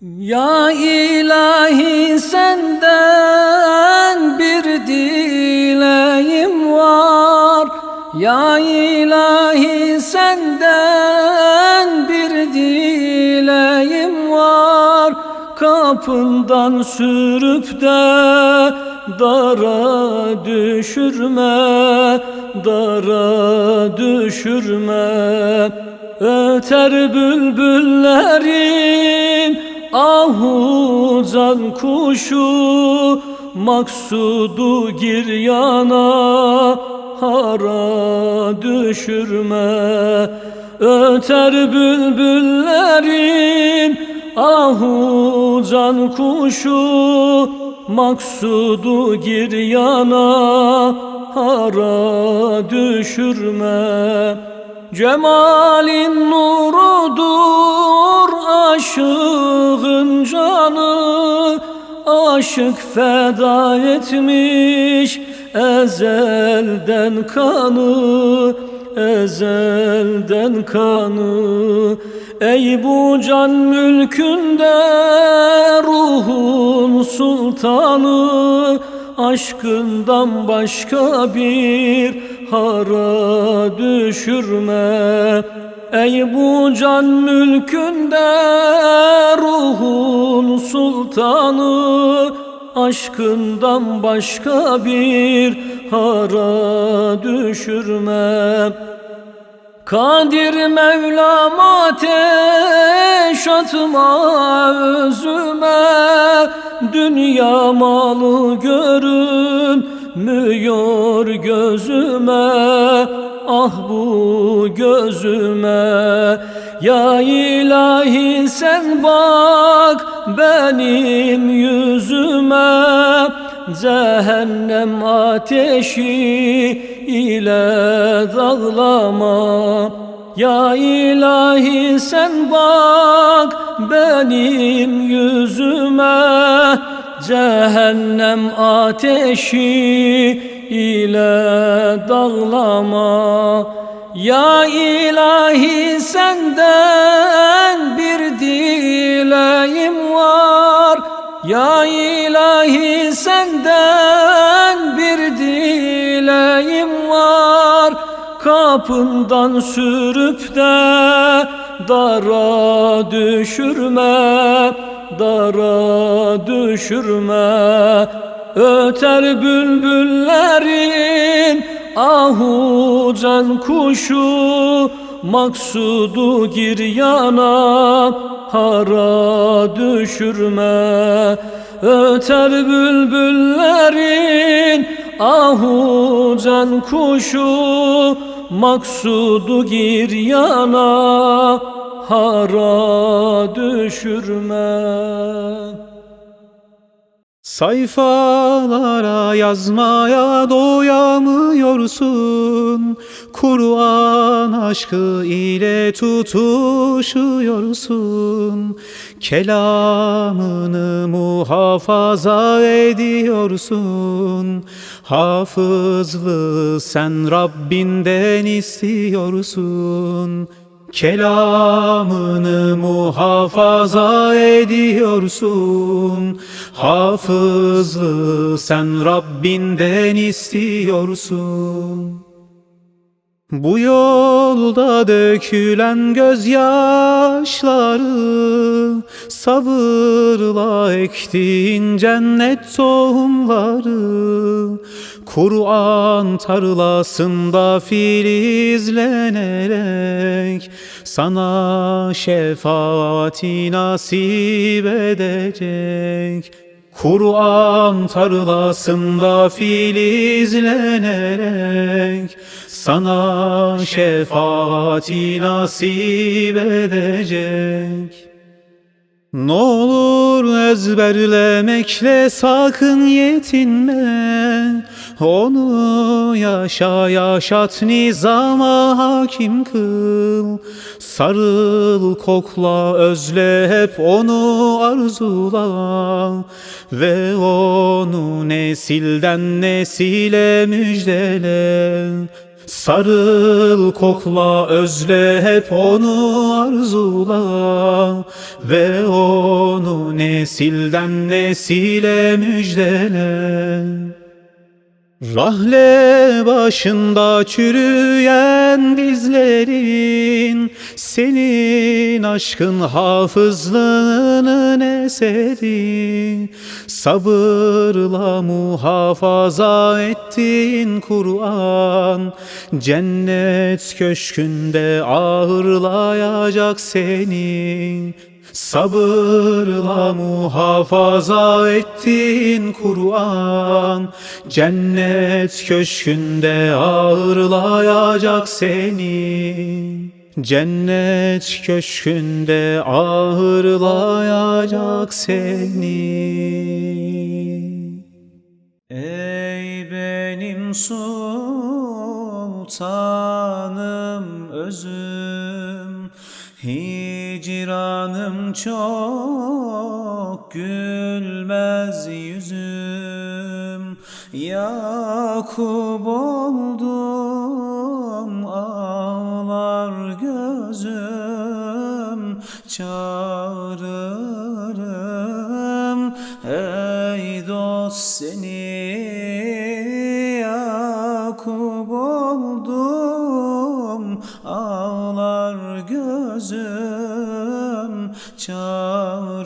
Ya ilahi senden bir dileğim var. Ya ilahi senden bir dileğim var. Kapından sürüp de dara düşürme Dara düşürme. Öter bülbüllerin ahu can kuşu Maksudu gir yana hara düşürme. Öter bülbüllerin ahu can kuşu Maksudu gir yana hara düşürme. Cemalin nurudur canı Aşık feda etmiş. Ezelden kanı Ezelden kanı. Ey bu can mülkünde ruhun sultanı Aşkından başka bir hara düşürme Ey bu can mülkünde ruhun sultanı Aşkından başka bir hara düşürme. Kadir Mevlam ateş atma özüme Dünya malı görünmüyor gözüme Ah bu gözüme Ya ilahi sen bak benim yüzüme. Cehennem ateşi ile dağlama Ya ilahi sen bak benim yüzüme. Cehennem ateşi ile dağlama. Ya ilahi senden bir dileğim var. Ya ilahi senden bir dileğim var. Kapından sürüp de dara düşürme Dara düşürme Öter bülbüllerin ahu can kuşu Maksudu gir yana hara düşürme. Öter bülbüllerin ahu can kuşu Maksudu gir yana hara düşürme Sayfalara yazmaya doyamıyorsun. Kur'an aşkı ile tutuşuyorsun. Kelamını muhafaza ediyorsun. Hafızlığı sen Rabbinden istiyorsun Kelamını muhafaza ediyorsun. Hafızlığı sen Rabbinden istiyorsun bu yolda dökülen gözyaşları Sabırla ektiğin cennet tohumları Kur'an tarlasında filizlenerek Sana şefaati nasip edecek. Kur'an tarlasında filizlenerek sana şefaati nasip edecek. Ne olur ezberlemekle sakın yetinme. Onu yaşa yaşat nizama hakim kıl. Sarıl kokla özle hep onu arzula. Ve onu nesilden nesile müjdele Sarıl kokla özle hep onu arzula Ve onu nesilden nesile müjdele Rahle başında çürüyen dizlerin Senin aşkın hafızlığının eseri. Sabırla muhafaza ettin Kur'an Cennet köşkünde ağırlayacak seni Sabırla muhafaza ettin Kur'an. Cennet köşkünde ağırlayacak seni. Cennet köşkünde ağırlayacak seni. Ey benim sultanım özüm Hicranım çok gülmez yüzüm. Yakup oldum ağlar gözüm. Çağırırım ey dost seni gözüm çağırırım.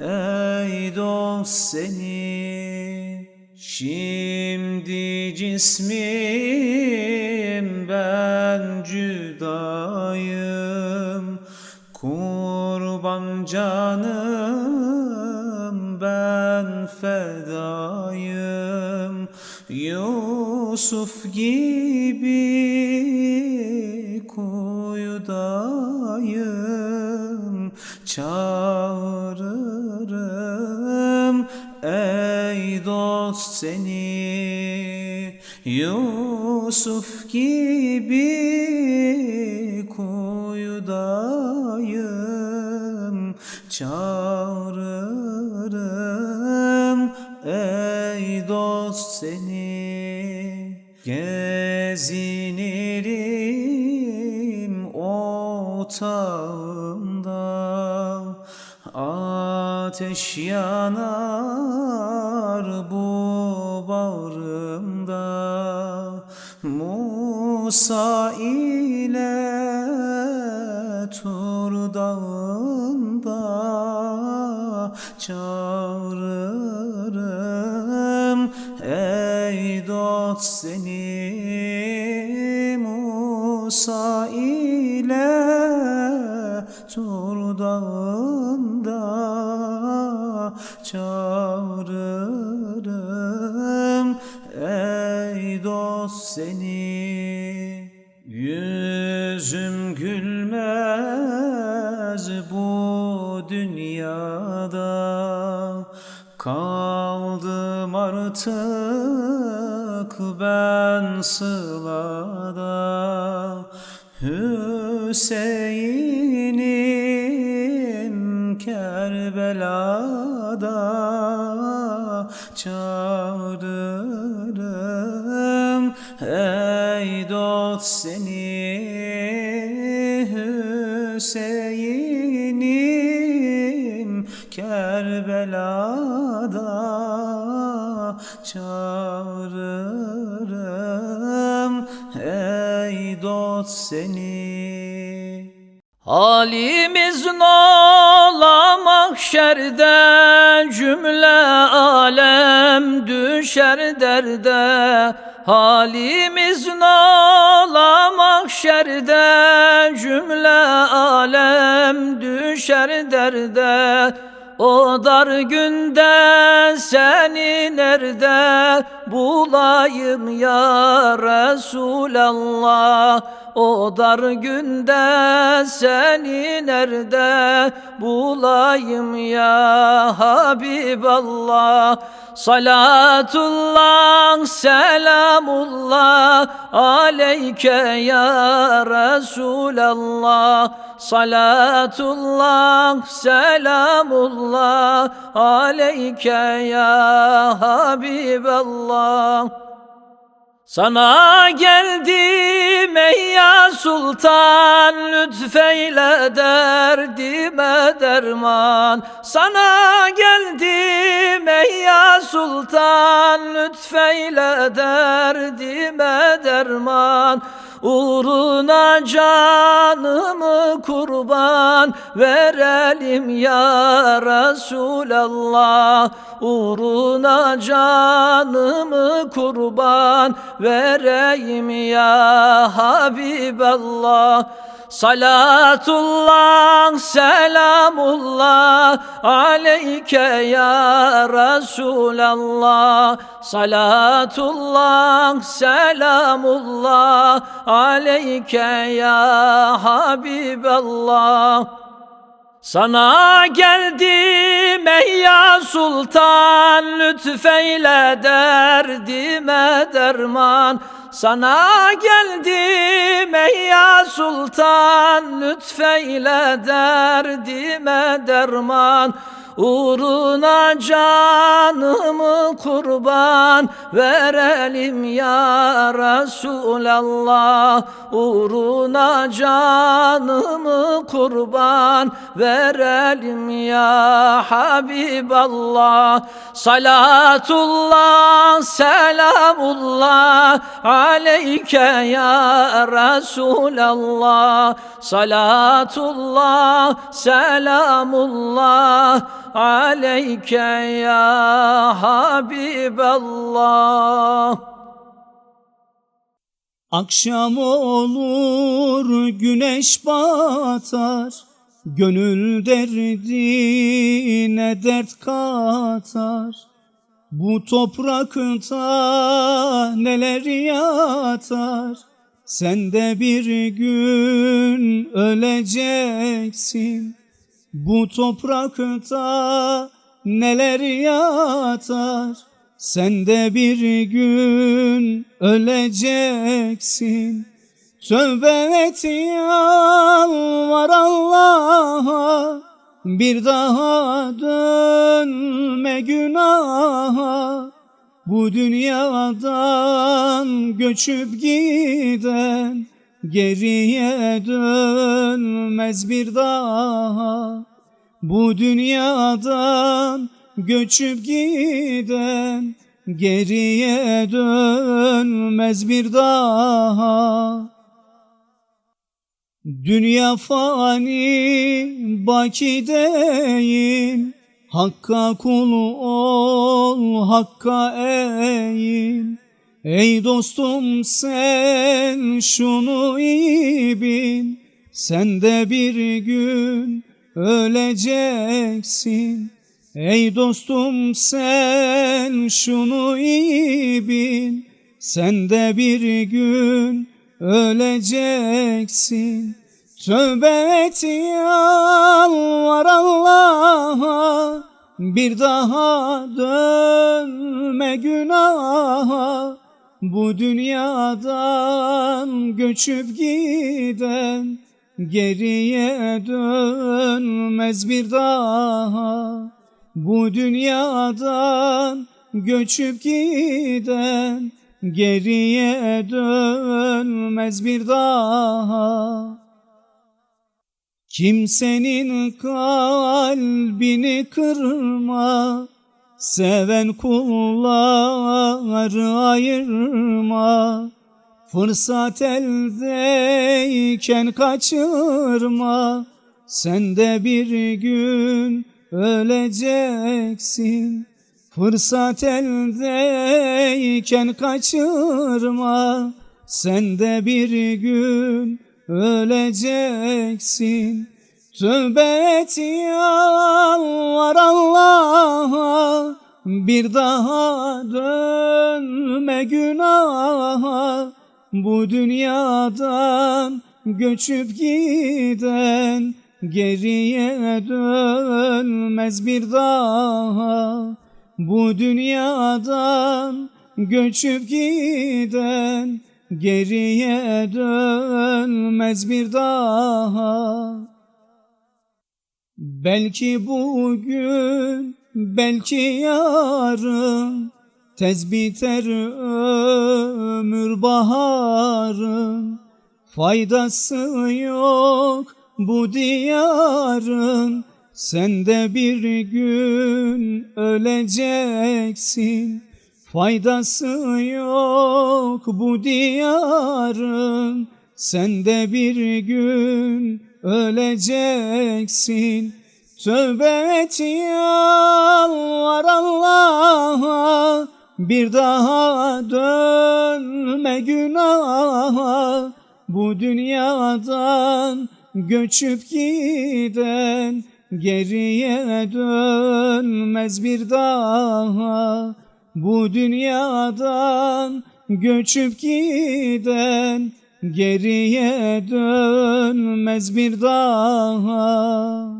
Ey dost seni Şimdi cismim ben cüdayım. Kurban canım ben fedayım. Yusuf gibi kuyudayım Çağırırım ey dost seni. Yusuf gibi kuyudayım Çağırırım ey dost seni. Gezinirim otağında Ateş yanar bu bağrımda. Musa ile Tur dağında Çağırırım ey dost seni Musa ile Tur dağında çağırırım. Ey dost seni Yüzüm gülmez bu dünyada. Kaldım artık ben sılada Hüseyin'im Kerbela'da çağırırım Ey dost seni Hüseyin'im Kerbela'da çağırırım Dost seni. Halimiz nola mahşerde Cümle alem düşer derde. Halimiz nola mahşerde Cümle alem düşer derde. O dar günde seni nerede bulayım ya Resulallah. O dar günde seni nerede bulayım ya Habiballah? Salatullah selamullah aleyke ya Resulallah. Salatullah selamullah aleyke ya Habiballah Sana geldim ey ya sultan Lütfeyle derdime derman. Sana geldim ey ya sultan Lütfeyle derdime derman Uğruna canımı kurban verelim ya Resulallah. Uğruna canımı kurban vereyim ya Habiballah Salatullah, selamullah aleyke ya Resulallah. Salatullah, selamullah aleyke ya Habiballah. Sana geldim ey ya sultan Lütfeyle derdime derman Sana geldim ey ya sultan Lütfeyle derdime derman Uğruna canımı kurban verelim ya Resulallah. Uğruna canımı kurban verelim ya Habiballah. Salatullah, selamullah aleyke ya Resulallah. Salatullah, selamullah aleyke ya Habiballah. Akşam olur güneş batar Gönül derdine dert katar. Bu toprakta neler yatar? Sen de bir gün öleceksin Bu toprakta neler yatar? Sen de bir gün öleceksin. Tövbe et yalvar Allah'a. Bir daha dönme günaha. Bu dünyadan göçüp giden Geriye dönmez bir daha. Bu dünyadan göçüp giden Geriye dönmez bir daha. Dünya fani baki değil. Hakka kul ol Hakka eğil Ey dostum sen şunu iyi bil. Sen de bir gün öleceksin. Ey dostum sen şunu iyi bil. Sen de bir gün öleceksin. Tövbe et yalvar Allah'a. Bir daha dönme günaha Bu dünyadan göçüp giden Geriye dönmez bir daha. Bu dünyadan göçüp giden Geriye dönmez bir daha. Kimsenin kalbini kırma Seven kulları ayırma. Fırsat eldeyken kaçırma. Sen de bir gün öleceksin. Fırsat eldeyken kaçırma. Sen de bir gün öleceksin. Tövbe et yalvar Allah'a Bir daha dönme günaha Bu dünyadan göçüp giden Geriye dönmez bir daha. Bu dünyadan göçüp giden Geriye dönmez bir daha. Belki bugün, belki yarın Tez biter ömür baharın. Faydası yok bu diyarın. Sen de bir gün öleceksin. Faydası yok bu diyarın. Sen de bir gün öleceksin. Tövbe et yalvar Allah'a Bir daha dönme günaha. Bu dünyadan göçüp giden Geriye dönmez bir daha. Bu dünyadan göçüp giden Geriye dönmez bir daha